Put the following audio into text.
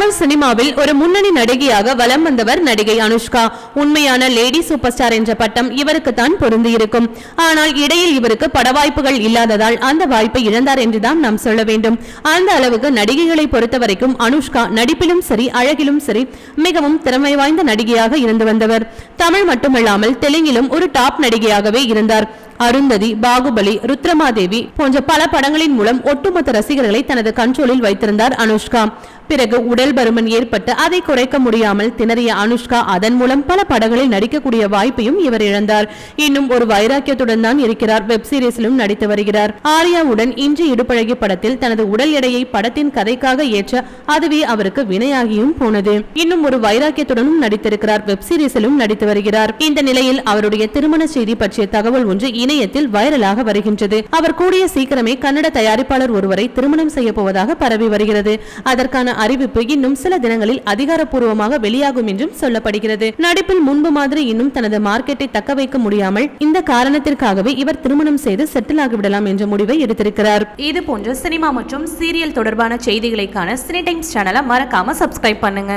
தமிழ் சினிமாவில் ஒரு முன்னணி நடிகையாக வலம் வந்தவர் நடிகை அனுஷ்கா. உண்மையான லேடி சூப்பர் ஸ்டார் என்ற பட்டம் இவருக்கு தான் பொருந்தியிருக்கும். ஆனால் இடையில் இவருக்கு பட வாய்ப்புகள் இல்லாததால் அந்த வாய்ப்பை இழந்தார் என்றுதான் நாம் சொல்ல வேண்டும். அந்த அளவுக்கு நடிகைகளை பொறுத்தவரைக்கும் அனுஷ்கா நடிப்பிலும் சரி அழகிலும் சரி மிகவும் திறமை வாய்ந்த நடிகையாக இருந்து வந்தவர். தமிழ் மட்டுமல்லாமல் தெலுங்கிலும் ஒரு டாப் நடிகையாகவே இருந்தார். அருந்ததி பாகுபலி ருத்ரமாதேவி போன்ற பல படங்களின் மூலம் ஒட்டுமொத்த ரசிகர்களை தனது கண்ட்ரோலில் வைத்திருந்தார் அனுஷ்கா. பிறகு உடல் பருமன் ஏற்பட்டு அதை குறைக்க முடியாமல் திணறிய அனுஷ்கா அதன் மூலம் பல படங்களில் நடிக்கக்கூடிய வாய்ப்பையும் இவர் இழந்தார். இன்னும் ஒரு வைராக்கியத்துடன் தான் இருக்கிறார். வெப் சீரிஸிலும் நடித்து வருகிறார். ஆர்யாவுடன் இன்று இடுப்பழகி படத்தில் தனது உடல் எடையை படத்தின் கதைக்காக ஏற்ற அதுவே அவருக்கு வினையாகியும் போனது. இன்னும் ஒரு வைராக்கியத்துடனும் நடித்திருக்கிறார். வெப் சீரிஸிலும் நடித்து வருகிறார். இந்த நிலையில் அவருடைய திருமண செய்தி பற்றிய தகவல் ஒன்று இணையத்தில் வைரலாக வருகின்றது. அவர் கூடிய சீக்கிரமே கன்னட தயாரிப்பாளர் ஒருவரை திருமணம் செய்ய போவதாக பரவி வருகிறது. அதற்கான அறிவிப்பு இன்னும் சில தினங்களில் அதிகாரப்பூர்வமாக வெளியாகும் என்றும் சொல்லப்படுகிறது. நடிப்பில் முன்பு மாதிரி இன்னும் தனது மார்க்கெட்டை தக்க வைக்க முடியாமல் இந்த காரணத்திற்காகவே இவர் திருமணம் செய்து செட்டில் ஆகிவிடலாம் என்ற முடிவை எடுத்திருக்கிறார். இது போன்ற சினிமா மற்றும் சீரியல் தொடர்பான செய்திகளைக்கான சினி டைம்ஸ் சேனலை மறக்காம சப்ஸ்கிரைப் பண்ணுங்க.